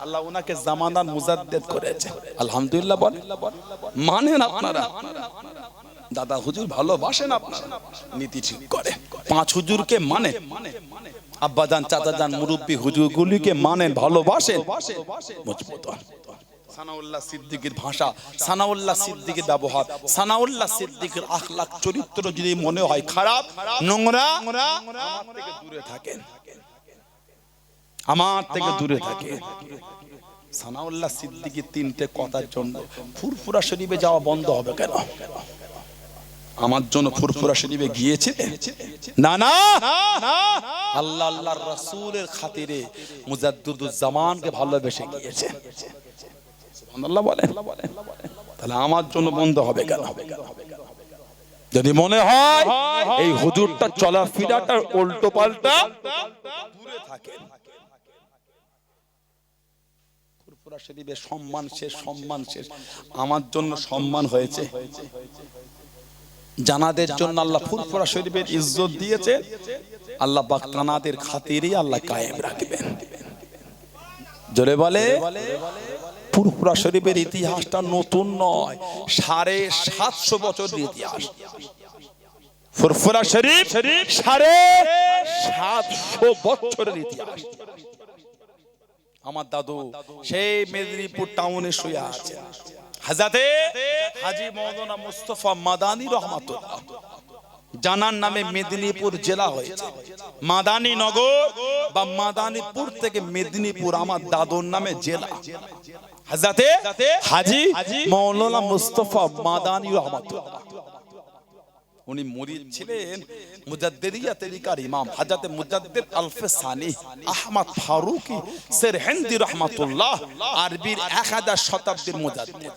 আল্লাহ ওনাকে জামানার মুজাদ্দেদ করেছে। আলহামদুলিল্লাহ বল মানেন আপনারা। দাদা, হুজুর ভালোবাসেন আপনারা। নীতি ঠিক করে। পাঁচ হুজুরকে মানে। মুরব্বী মজবুত সানাউল্লাহ ভাষা, সানাউল্লাহ ব্যবহার, সানাউল্লাহ সিদ্দিকের আখলাক চরিত্র যদি মনে হয় খারাপ, নোংরা দূরে থাকেন। আমার থেকে দূরে থাকে সানাউল্লাহ সিদ্দিকীর তিনটে কথার জন্য ফুরফুরা শরীফে যাওয়া বন্ধ হবে কেন? আমার জন্য ফুরফুরা শরীফে গিয়েছে? না না আল্লাহ আল্লাহর রাসূলের খাতিরে মুজাদ্দুদুজ জামানকে ভালোবেসে গিয়েছে। সুবহানাল্লাহ বলেন। তাহলে আমার জন্য বন্ধ হবে কেন? যদি মনে হয় এই হুজুরটা চলাফেরাটা উল্টো পাল্টা দূরে থাকেন। ফুরফুরা শরীফের সম্মান শেষ সম্মান শেষ আমার জন্য সম্মান হয়েছে। জানাদের জন্য আল্লাহ ফুরফুরা শরীফের ইজ্জত দিয়েছে। আল্লাহ পাক কানাদের খাতিরই আল্লাহ কায়েম রাখবেন। জোরে বলে ফুরফুরা শরীফের ইতিহাসটা নতুন নয় সাড়ে সাতশো বছরের ইতিহাস। ফুরফুরা শরীফ সাড়ে সাতশো বছরের ইতিহাস। আমার দাদু সেই মেদিনীপুর টাউনে শুয়ে আছে। হাজাতে হাজি মৌলানা মুস্তফা মাদানী রহমাতুল্লাহ। জানার নামে মেদিনীপুর জেলা হয়েছে। মাদানী নগর বা মাদানীপুর থেকে মেদিনীপুর আমার দাদুর নামে জেলা। হাজাতে হাজি মৌলানা মুস্তফা মাদানী রহমাতুল্লাহ। উনি মুরিদ ছিলেন মুজাদ্দিদিয়া তরিকার ইমাম হাজাতে মুজাদ্দিদ আলফে সানি আহমদ ফারুকি সের হিন্দি রহমাতুল্লাহ আরবির এক হাজার শতাব্দীর মুজাদ্দিদ।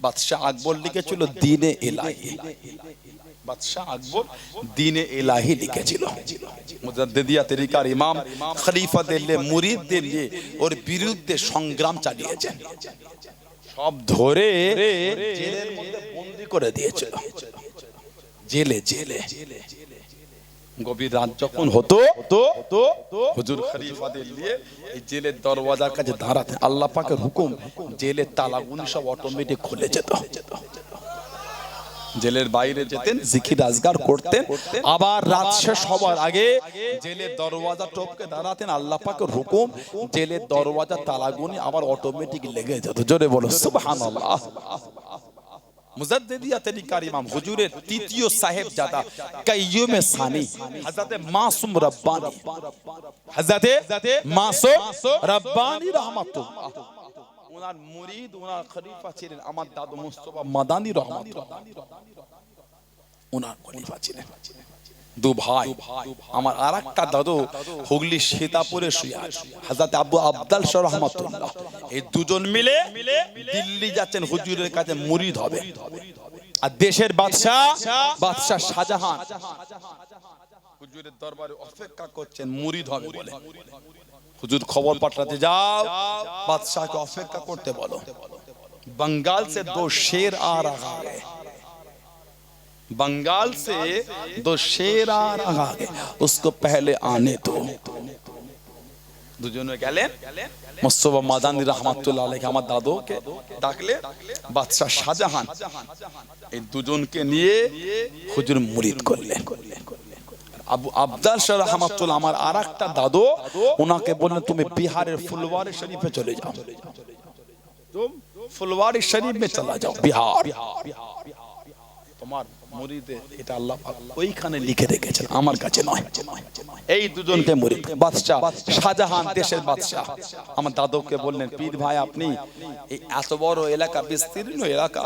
বাদশাহ আকবর লিখেছিল দিনে এলাহি বাদশাহ আকবর দিনে এলাহি লিখেছিল। মুজাদ্দিদিয়া তরিকার ইমাম খলিফাদের নিয়ে মুরিদদের নিয়ে ওর বিরুদ্ধে সংগ্রাম চালিয়েছেন। সব ধরে জেলের মধ্যে বন্দি করে দিয়েছিল জেলে জেলে। গভীর রাত যখন হতো তো হুজুর খলিফাদের নিয়ে এই জেলের দরওয়াজার কাছে দাঁড়াতে আল্লাহ পাকের হুকুম জেলের তালাগুনি সব অটোমেটিক খুলে যেত। জেলের বাইরে যেতেন জিকির রাজগার করতেন আবার রাত শেষ হবার আগে জেলের দরওয়াজা টপকে দাঁড়াতেন আল্লাহ পাকের হুকুম জেলের দরওয়াজা তালাগুনি আবার অটোমেটিক লেগে যেত জোরে বলো সুবহানাল্লাহ। মুজাদ্দিদিয়া তরিকার ইমাম হুজুরের তৃতীয় সাহেব জাদা কাইয়ুমে সানি হযরতে মাসুম রব্বানি। হযরতে মাসুম রব্বানি রাহমাতুল্লাহ। ওনার মুরিদ, ওনার খলিফা ছিলেন আমার দাদু মুস্তফা মাদানী ওনার খলিফা ছিলেন। দু ভাই, আমার আর একটা দাদু হুগলি সীতাপুরে শুয়ে আছে হাজরত আবু আবদাল রহমাতুল্লাহ। এই দুজন মিলে দিল্লি যাচ্ছেন, হুজুরের কাছে মুরিদ হবে। আর দেশের বাদশাহ বাদশাহ শাহজাহান। হুজুরের দরবারে অপেক্ষা করছেন, মুরিদ হবে বলে। হুজুর খবর পাঠাতে যাও বাদশাহকে অপেক্ষা করতে বলো बंगाल से दो शेर आ रहा है बंगाल से दो शेर आ रहा है उसको पहले आने दो দুজনে গেলেন মোস্তফা মাদানী রহমাতুল্লাহ আলাইহি আমার দাদুকে ডাকলে বাদশাহ শাহজাহান এই দুজনকে নিয়ে হুজুর মুরিদ করলেন আবদার শাহ রহমাতুল আমার আর একটা দাদু ওনাকে বললেন তুমি বিহারের ফুলবাড়ি শরীফে চলে যাও। ফুলবাড়ি শরীফ মে চলা যাও। বিহার। তোমার এটা আল্লাহ ওইখানে লিখে রেখেছেন আমার কাছে নয়। এই বাদশাহ শাহজাহান দেশের আমার দাদুকে বললেন পীর ভাই আপনি এই এত বড় এলাকা বিস্তীর্ণ এলাকা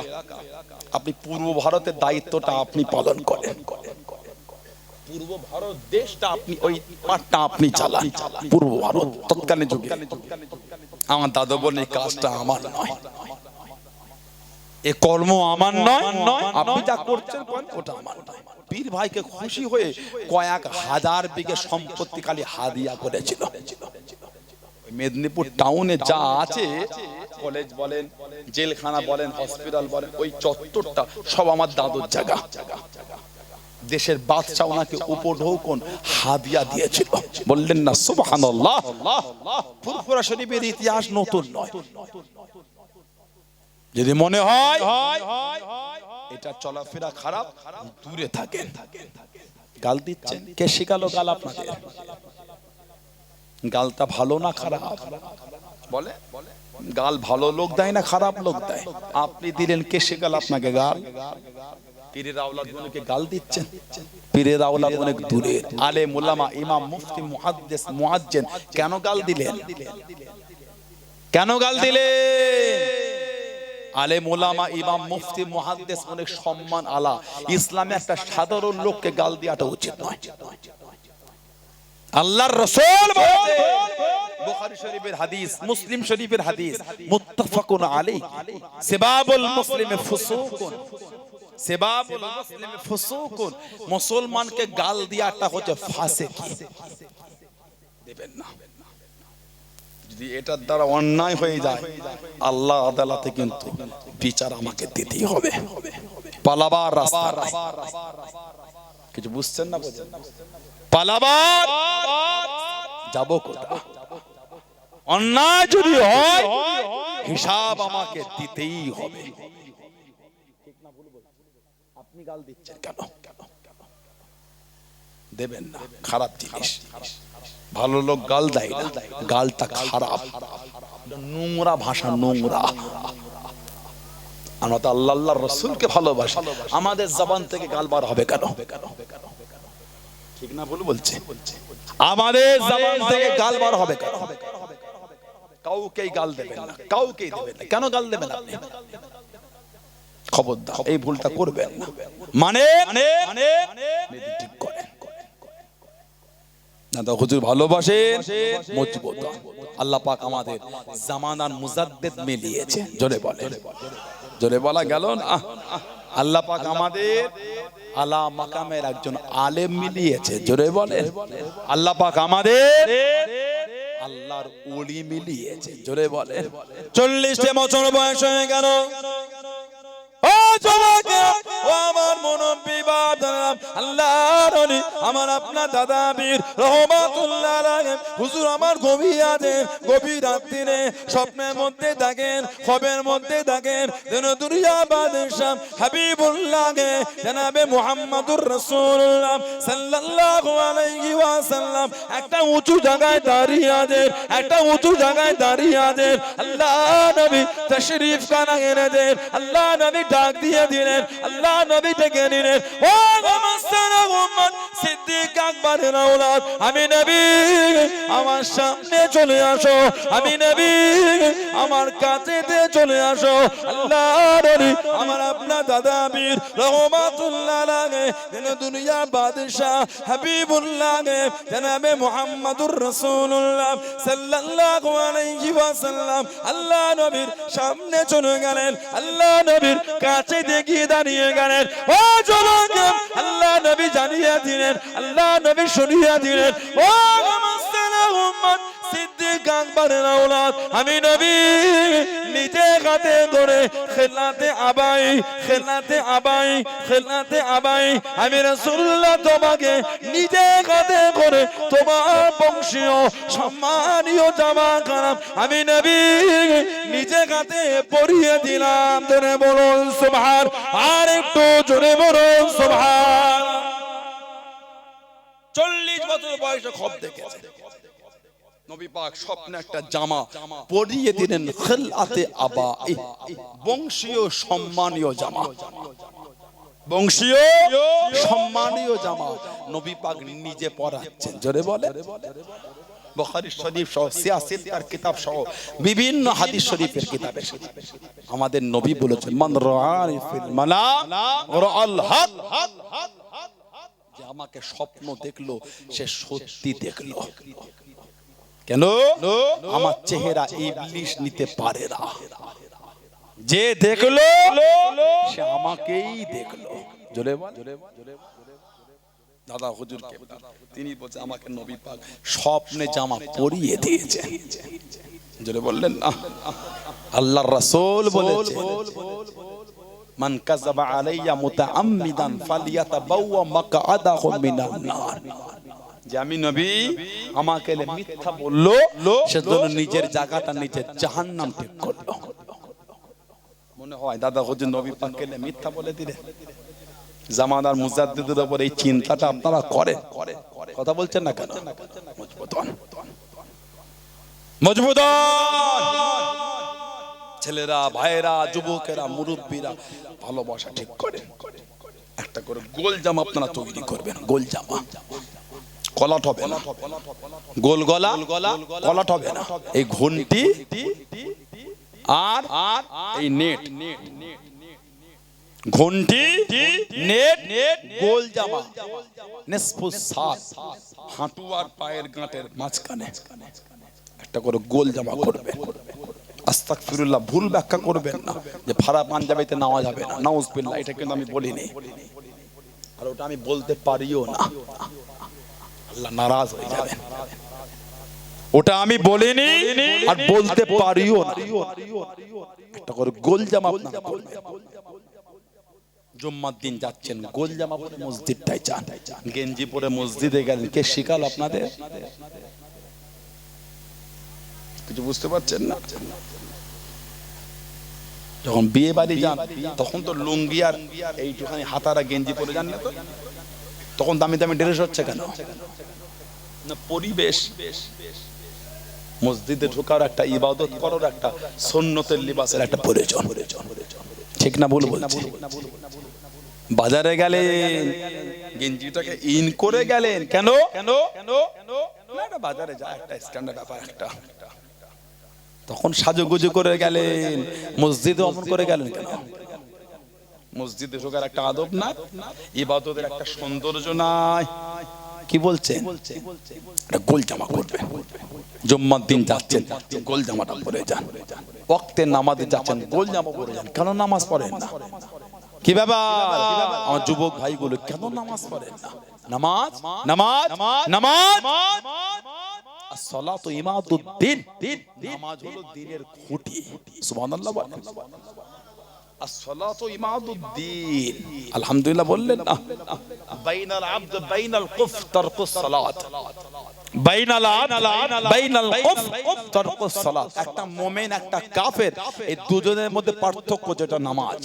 আপনি পূর্ব ভারতের দায়িত্বটা আপনি পালন করেন করেন। পূর্ব ভারত দেশটা আপনি ওই পাটটা আপনি চালান। পূর্ব ভারত তৎকালীন যুগে। আমার বলেন এই কাজটা আমার নয়। এ কর্ম আমার নয়। আপনি যা করছেন ওটা আমার পীর ভাইকে খুশি হয়ে কয়েক হাজার বিঘে সম্পত্তি খালি হাদিয়া করেছিল। মেদিনীপুর টাউনে যা আছে কলেজ বলেন, জেলখানা বলেন হসপিটাল বলেন, ওই চত্বরটা সব আমার দাদুর জায়গা। দেশের বাদশা ওনাকে উপঢৌকন হাদিয়া দিয়েছিল। বললেন, না, সুবহানাল্লাহ। ফুরফুরা শরীফের ইতিহাস নতুন নয়। যদি মনে হয় এটা চলাফেরা খারাপ, দূরে থাকেন। গাল দিচ্ছেন। কে শিখালো গাল আপনাদের গালটা ভালো না খারাপ? বলে, গাল ভালো লোক দেয় না খারাপ লোক দেয়? আপনি দিলেন, কে শিখাল আপনাকে গাল? পীরের আওলাদ গুলোকে গাল দিচ্ছেন। পীরের আওলাদ অনেক দূরে আলে ইমাম মুফতি মুহাদ্দিস মুআজ্জিন কেন গাল দিলেন? কেন গাল দিলেন? আলে মোলামা ইমাম মুফতি মুহাদ্দিস অনেক সম্মান আলা। ইসলামে একটা সাধারণ লোককে গাল দেওয়াটা উচিত নয়। আল্লাহর রাসূল বুখারী শরীফের হাদিস, মুসলিম শরীফের হাদিস, মুত্তাফাকুন আলাইহি, সিবাবুল মুসলিমে ফুসুকুন। মুসলমানকে গাল দেওয়াটা হচ্ছে ফাসিকি দেবেন না। যদি এটার দ্বারা অন্যায় হয়ে যায়, আল্লাহ আদালতে কিন্তু বিচার আমাকে দিতেই হবে। পালাবার রাস্তা। কিছু বুঝছেন না বুঝছেন পালাবার যাব কোথা অন্যায় যদি হয়, হিসাব আমাকে দিতেই হবে। গাল দিচ্ছেন কেন দেবেন না, খারাপ জিনিস। ভালো লোক গাল দেয় না, গালটা খারাপ। নোংরা ভাষা, নোংরা। আমরা তো আল্লাহ আল্লাহ রসুলকে ভালোবাসি। আমাদের জবান থেকে গাল বার হবে কেন? ঠিক না ভুল বলছে? আমাদের জবান থেকে গাল বার হবে কেন? কাউকেই গাল দেবেন না, কাউকেই দেবেন না। কেন গাল দেবেন আপনি? খবরদার এই ভুলটা করবেন না। মানে? মানে? ঠিক করেন। দাদা হুজুর ভালোবাসেন মজবুত। আল্লাহ পাক আমাদের জামানার মুজাদ্দেদ মিলিয়েছে। জোরে বলে জোরে বলা গেল না? আল্লাহ পাক আমাদের আলা মাকামের একজন আলেম মিলিয়েছে। জোরে বলে আল্লাহ পাক আমাদের আল্লাহর ওলি মিলিয়েছে। জোরে বলে চল্লিশে বছর বয়স হয়ে গেল। যুবকে, ও আমার অলি, আমার দাদা বীর রহমাতুল্লাহ হুজুর আমার গভীর গভীর স্বপ্নের মধ্যে থাকেন খবের মধ্যে থাকেন। যেন মুহাম্মাদুর রাসূলুল্লাহ সাল্লাল্লাহু আলাইহি ওয়াসাল্লাম। একটা উঁচু জায়গায় দাঁড়িয়ে আছেন একটা উঁচু জায়গায় দাঁড়িয়ে আছেন। আল্লাহ নবী দেন আল্লাহ নবী ডাক দিয়ে দিলেন আল্লাহ নবী ডেকে নিলেন ও নমস্তানা উম্মত সিদ্দিক আকবরের আওলাদ আমি নবী, আমার সামনে চলে আসো, আমি নবী, আমার কাছেতে চলে আসো। আল্লাহ আমার আপনার দাদা বীর রহমাতুল্লাহ লাগে যেন দুনিয়া বাদশাহ হাবিবুল্লাহ জনাবে মুহাম্মাদুর রাসূলুল্লাহ সাল্লাল্লাহু আলাইহি ওয়াসাল্লাম। আল্লাহ নবীর সামনে চলে গেলেন, আল্লাহ নবীর কাছে দেখিয়ে দাঁড়িয়ে গেলেন। ও যুবক, আল্লাহ নবী জানিয়ে দিলেন আল্লাহ নবী শুনিয়ে দিলেন, ও উম্মত, সিদ্দিক আকবরের আওলাদ, আমি নবী, নিজে হাতে ধরে খেলাতে আবাই খেলাতে আবাই খেলাতে আবাই, আমি রাসূলুল্লাহ তোমাকে নিজে হাতে করে তোমার বংশীয় সম্মানীয় জামা খারাপ আমি নবী, নিজে হাতে পরিয়ে দিলাম। ধরে বলুন, সুবহান, আর একটু জোরে বলুন, সুবহান। চল্লিশ বছর বয়সে খব দেখেছে। নবী পাক স্বপ্নে একটা জামা পরিয়ে দিলেন খেলাতে আবা বংশীয় সম্মানীয় জামা। বংশীয় সম্মানীয় জামা নবী পাক নিজে জোরে বলে। বুখারী শরীফ সহ সিয়াসিত আর কিতাব সহ, বিভিন্ন হাদিস শরীফের কিতাবে আমাদের নবী বলেছেন, মান রাআনি ফিল হক যে আমাকে স্বপ্ন দেখল সে সত্যি দেখল। কেন? আমার চেহারা ইবলিশ নিতে পারে না। যে দেখল সে আমাকেই দেখল। জোরে দাদা হুজুর কে তিনি বলছে আমাকে নবী পাক স্বপ্নে জামা পরিয়ে দিয়েছে। জোরে বললেন না? আল্লাহর রাসূল বলেছে। মান কাযাবা আমি নবী, আমাকে মিথ্যা বলল, সেজন্য নিজের জায়গাটা ঠিক করল। মনে হয় দাদা হুজুর নবী পাককে মিথ্যা বলে দিলে। জামানার মুজাদ্দিদের উপর এই চিন্তাটা আপনারা করেন। কথা বলছেন না কেন? মজবুত। মজবুত। ছেলেরা, ভাইয়েরা, যুবকেরা, মুরব্বীরা, ভালোবাসা ঠিক করে। একটা করে গোল জামা আপনারা তৈরি করবেন, গোল জামা। কলাট হবে না। গোল গলা, কলাট হবে না। এই ঘন্টি আর আর এই নেট। ঘন্টি নেট, গোল জামা। নেসফু সাত। হাঁটু আর পায়ের গাঁটের মাঝখানে। একটা করে গোল জামা করবে আস্তাক ফিরুল্লাহ ভুল ব্যাখ্যা করবেন না। যে ফারা পাঞ্জাবিতে নেওয়া যাবে না। নাউজ বিল্লাহ এটা কিন্তু আমি বলিনি। আর ওটা আমি বলতে পারিও না। আল্লাহ নারাজ হয়ে যাবেন। ওটা আমি বলিনি আর বলতে পারিও না। একটা করে গোল জামা। জুম্মার দিন যাচ্ছেন গোল জামা পরে মসজিদটাই যান। গেঞ্জি পরে মসজিদে গেলেন। কে শিখাল আপনাদের? কিছু বুঝতে পারছেন না? যখন বিয়ে বাড়ি যান তখন তো লুঙ্গি আর এইটুখানি হাতারা গেঞ্জি পরে যান না তো? তখন দামি দামি ড্রেস হচ্ছে কেন? না পরিবেশ। মসজিদে ঢোকার একটা ইবাদত করার একটা সন্ন্যতের লিবাসের একটা প্রয়োজন। ঠিক না বলছি? বাজারে গেলেন গেঞ্জিটাকে ইন করে গেলেন। কেন? কেন? কেন বাজারে যা একটা স্ট্যান্ডার্ড ব্যাপার একটা। তখন সাজুগুজু করে গেলেন মসজিদে অমন করে গেলেন কেন? মসজিদে ঢোকার একটা আদব না? ইবাদতের একটা সৌন্দর্য নাই। কি বলছেন? গোল জামা করবে জুম্মার দিন যাচ্ছেন গোল জামাটা পরে যান। ওয়াক্তে নামাজে যাচ্ছেন গোল জামা পরে যান। কেন নামাজ পড়েন না? কি ব্যাপার? আমার যুবক ভাইগুলো কেন নামাজ পড়েন না? নামাজ? নামাজ? নামাজ? সালাতু ইমাদুদ্দিন। নামাজ হলো দ্বীনের খুঁটি। সুবহানাল্লাহ বলেন। আলহামদুলিল্লাহ বললেন না বাইনাল আবদ বাইনাল কুফ তারকুস সালাত বাইনাল আবদ বাইনাল কুফ তারকুস সালাত একটা মুমিন একটা কাফের এই দুজনের মধ্যে পার্থক্য যেটা নামাজ।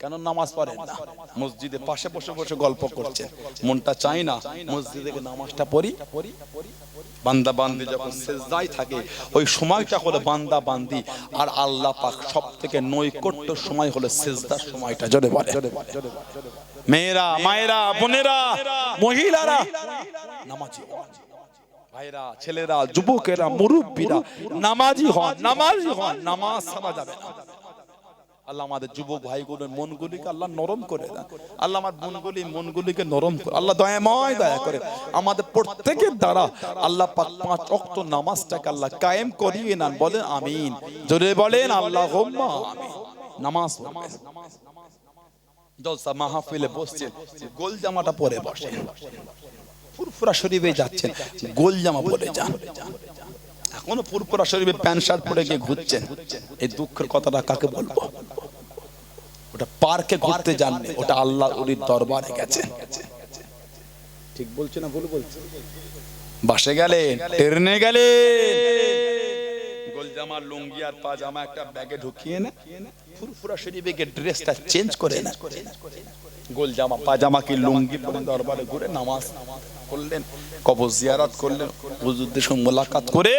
কেন নামাজ পড়েন না? মসজিদে পাশে বসে বসে গল্প করছেন। মনটা চাই না, মসজিদে নামাজটা পড়ি? বান্দা বান্দি যখন সেজদায় থাকে, ওই সময়টা হলো বান্দা বান্দি। আর আল্লাহ পাক সব থেকে নৈকট্য সময় হলো সেজদার সময়টা, জোরে বলে মেয়েরা, মায়েরা, বোনেরা, মহিলারা, নামাজি ভাইরা, ছেলেরা, যুবকেরা, মুরব্বীরা, নামাজি হন নামাজি হন, নামাজ ছাড়া যাবে না। আল্লাহ আমাদের যুবক ভাইগুলোর মনগুলিকে আল্লাহ নরম করে দেন আল্লাহ আমার মনগুলি মনগুলিকে নরম করে আল্লাহ দয়াময় দয়া করে। আমাদের প্রত্যেকের দ্বারা আল্লাহ পাঁচ অক্ত নামাজটাকে আল্লাহ কায়েম করিয়ে নেন। বলেন আমিন। জোরে বলেন আল্লাহ আমিন। নামাজ পড়বেন। জলসা মাহফিলে বসছেন। গোল জামাটা পরে বসেন। ফুরফুরা শরীফে যাচ্ছেন। গোল জামা পরে যান। এখনও পুরপুরা শরীফে প্যান্ট শার্ট পরে গিয়ে ঘুরছেন। এই দুঃখের কথাটা কাকে বলব? ওটা পার্কে ঘুরতে যাননি ওটা আল্লাহ উলির দরবারে গেছেন ঠিক বলছে না ভুল বলছে? বাসে গেলেন ট্রেনে গেলেন গোলজামা লুঙ্গি আর পাজামা একটা ব্যাগে ঢুকিয়ে না। ফুরফুরা শরীফে ড্রেসটা চেঞ্জ করে না। গোলজামা পাজামা কি লুঙ্গি পরে দরবারে ঘুরে নামাজ করলেন কবর জিয়ারত করলেন, হুজুরদের সঙ্গে মোলাকাত করে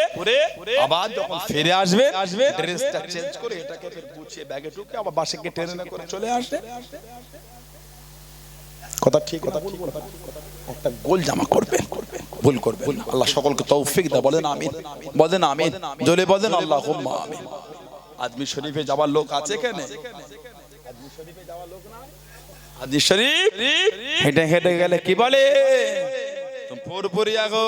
আবার যখন ফিরে আসবে আসবে ড্রেসটা চেঞ্জ করে এটাকে ফের গুছিয়ে ব্যাগে ঢুকে আবার বাসে গিয়ে ট্রেনে করে চলে আসবে। কথা ঠিক কথা ঠিক একটা গোল জামা করবে ভুল করবেন। আল্লাহ সকলকে তৌফিক দা বলেন আমিন। বলেন আমিন। জলে বলেন আল্লাহ হুম্মা আমিন। আদমি শরীফে যাওয়ার লোক আছে কেনে আদমি শরীফে যাওয়ার লোক না আদি শরীফ? হেঁটে হেঁটে গেলে কি বলে? পুরপুরিয়া গো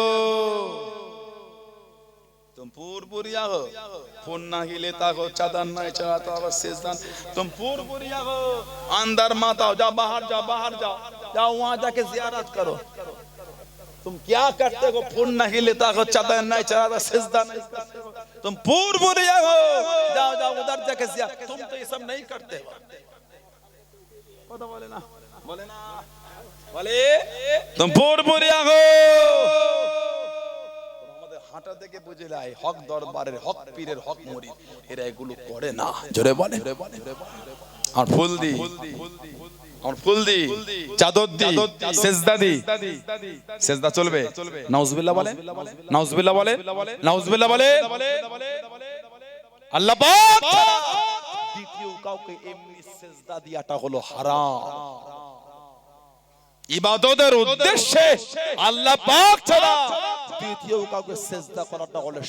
तुम पूर पूरबुरिया हो। ना ही लेता हो, चादर नहीं चढ़ाता हो सेजन तुम पूर पूरबुरिया हो। अंदर मत आओ जा बाहर जा बाहर, जाओ। जाओ वहाँ जाके जियारत करो। तुम क्या करते हो? फून नहीं लेता हो, चादर नहीं चढ़ाता सिजदा नहीं तुम पूर पूरबुरिया हो। जाओ जाओ, उधर जाके जियारत। तुम तो ये सब नहीं करते हो। बोले ना। बोले ना। बोले। तुम पूर पूरबुरिया हो। হাঁটা থেকে বুঝে লাই হক দরবারের হক পীরের হক মরি এরা এগুলো করে না। জোরে বলে আর ফুল দি ফুল দি চাদর দি সেজদা দি সেজদা চলবে বলে বলে বলে আল্লাহ পাক দ্বিতীয় কাউকে এমনি সেজদা দিয়াটা হলো হারাম। ইবাদতের উদ্দেশ্যে আল্লাহ পাক ছাড়া দ্বিতীয় কাউকে সেজদা করাটা হলো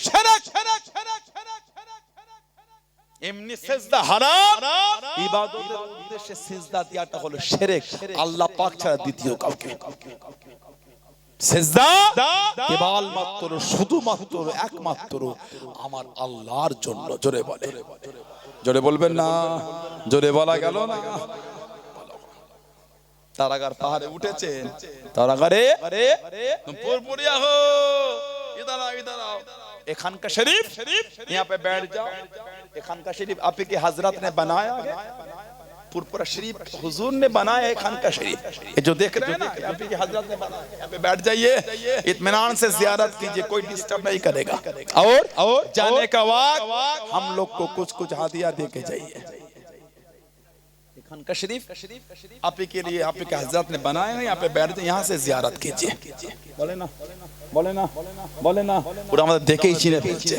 এমনি সেজদা হারাম। ইবাদতের উদ্দেশ্যে সেজদা দেওয়াটা হলো শিরক আল্লাহ পাক ছাড়া দ্বিতীয় কাউকে। সেজদা? কেবল মাত্র শুধুমাত্র একমাত্র আমার আল্লাহর জন্য। জোরে বলে। জোরে বলবেন না? জোরে বলা গেল না? तुम पुरपुरिया हो इधर आओ इधर आओ ए खान का शरीफ यहाँ पे बैठ जाओ। ए खान का शरीफ आप के हज़रत ने बनाया पुरपुरा शरीफ हुजूर ने बनाया है खान का शरीफ जो देख रहे हैं ना आप के हज़रत ने बनाया यहाँ पे बैठ जाइए। इत्मीनान से जियारत कीजिए कोई डिस्टर्ब नहीं करेगा। और? और? जाने का वक्त हम लोग को कुछ कुछ हादिया दे के जाइए। खान का शरीफ आप ही के लिए आप ही के हजरत ने बनाया है यहाँ पे बैठ जाए यहाँ से जियारत कीजिए बोले ना बोले ना बोले ना পুরো আমাদের দেখেই চিনে ফেলছে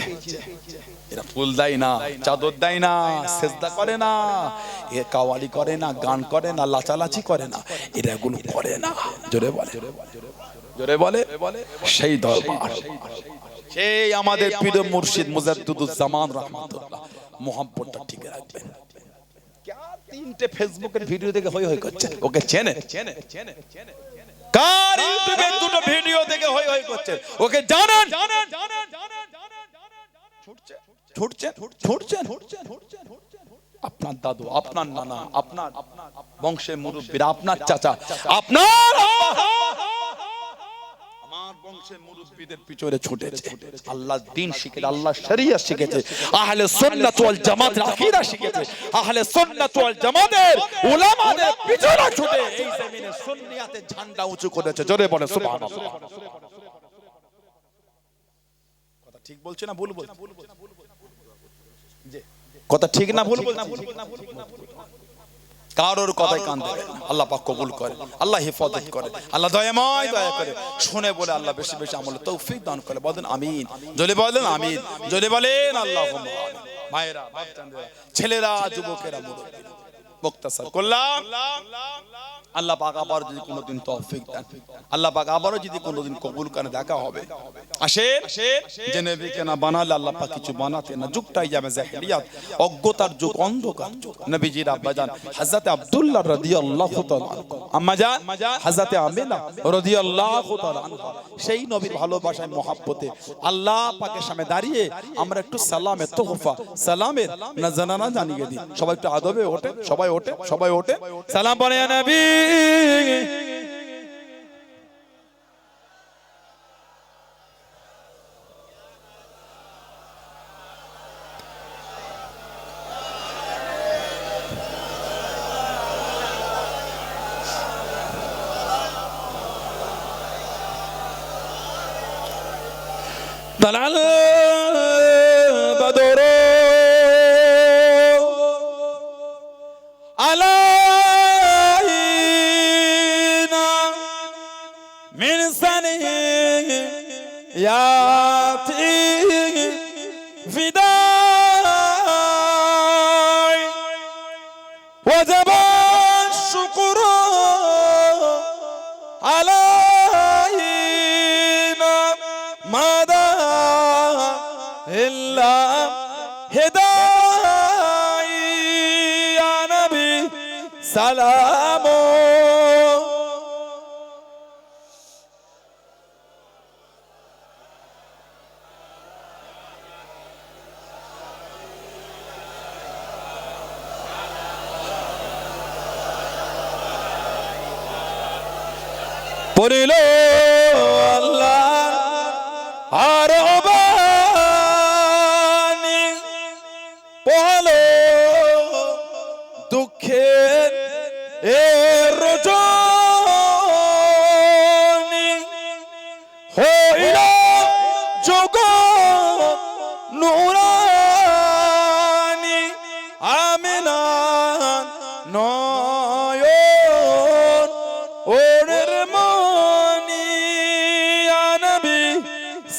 এরা ফুল দেয় না চাদর দেয় না সেজদা করে না এ কাওয়ালি করে না গান করে না লাচালাচি করে না এরা এগুলো করে না জোরে বলে জোরে বলে সেই দরবার সেই আমাদের পীর মুর্শিদ মুজাদ্দুজ্জামান রহমাতুল্লাহ মোহাম্মদটা ঠিক রাখবেন তিনটে ফেসবুকের ভিডিও দেখে হই হই করছে। ওকে চেনে। কার ইউটিউবে দুটো ভিডিও দেখে হই হই করছে? ওকে জানেন। জানেন ছুটছে ছুটছে। ছুটছে? ছুটছে? আপনার দাদু আপনার নানা আপনার বংশের মুরব্বীরা আপনার চাচা আপনার আমার বংশের মুরব্বীদের পিছনে ছুটেছে। আল্লাহ দিন শিখেছে আল্লাহ শরিয়ত শিখেছে। আহলে সুন্নাত ওয়াল জামাতের আকীদা শিখেছে। আহলে সুন্নাত ওয়াল জামাতের উলামাদের পিছনে ছুটে। এই জমিনে সুন্নিয়াতের ঝান্ডা উঁচু করেছে। জোরে বলে সুবহানাল্লাহ। কথা ঠিক বলছে না ভুল বলছে? কথা ঠিক না ভুল বলছে। কারোর কথায় কান দেবে আল্লাহ পাক কবুল করে আল্লাহ হেফাজত করে। আল্লাহ দয়াময় দয়া করে শুনে বলে আল্লাহ বেশি বেশি আমল তৌফিক দান করে। বলেন আমিন। জলে বলেন আমিন। জলে বলেন আল্লাহ মায়েরা ছেলেরা যুবকেরা মুরব্বী মুক্তাসার করলাম। আল্লাহ পাক আবার যদি কোনোদিন তৌফিক দেন। আল্লাহ পাক আবারও যদি কোনোদিন কবুল করে দেখা হবে। আসেন। যে নবীকে না বানালে আল্লাহ পাক কিছু বানাতে না যুগটাই যাবে জাহেলিয়াত অজ্ঞতার যুগ অন্ধকার নবীজির আব্বাজান হযরত আব্দুল্লাহ রাদিয়াল্লাহু তাআলা আম্মা জান হযরত আমিনা রাদিয়াল্লাহু তাআলা সেই নবীর ভালোবাসায় মহাব্বতে আল্লাহ পাকের সামনে দাঁড়িয়ে আমরা একটু সালামে তোহফা সালামের না জানানা জানিয়ে দিই। সবাই একটু আদবে ওঠে সবাই ওঠে সবাই ওঠে সালাম পড়ে ইয়া নবী طلع পড়িল আল্লাহ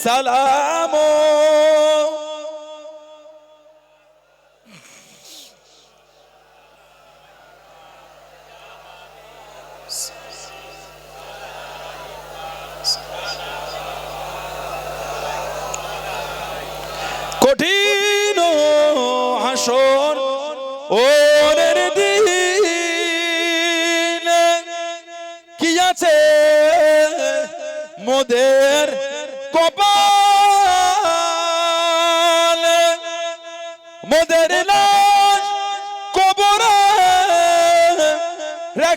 সালাম। কঠিন হাসর ওরের দিন। কি আছে মোদের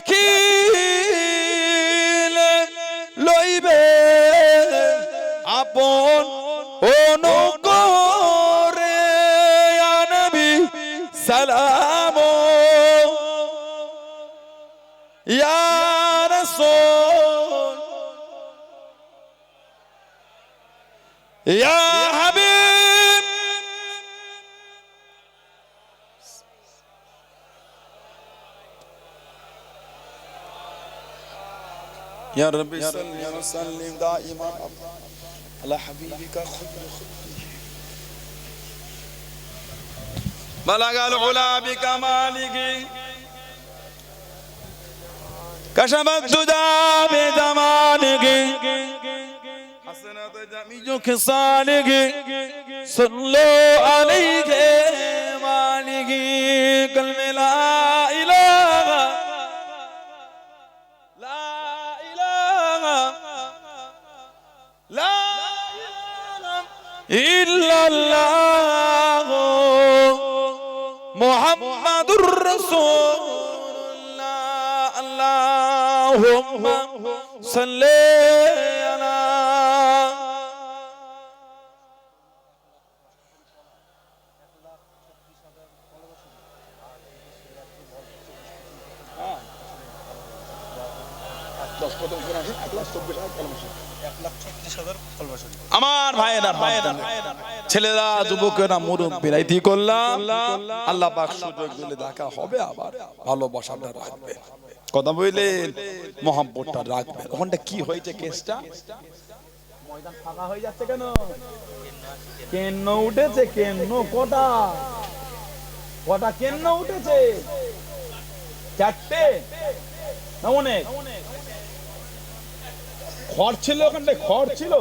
রাখিলে লইবে আপন অনুকরে या रब बलगल गुलाबी का मालिकी कशमत जुदा बेदमानगी हसनत जमी जो खिसानगी सुन लो अलैहि मानगी कल मिला ইল্লাল্লাহ মুহাম্মাদুর রাসূলুল্লাহ। আল্লাহুম্মা সাল্লি আমার ভাইয়েরা ভাইয়েরা ছেলেরা যুবকেরা করলাম। আল্লাহ পাক সুযোগ দিলে দেখা হবে আবার। ভালোবাসাটা রাখবে কথা বললেন রাখবে ওখানটা কি হয়েছে কেসটা? ময়দান ফাঁকা হয়ে যাচ্ছে কেন? কেন উঠেছে কেন কটা? কটা কেন উঠেছে? চারটে? না অনেক? খড় ছিল ওখানটায় ঘর ছিল।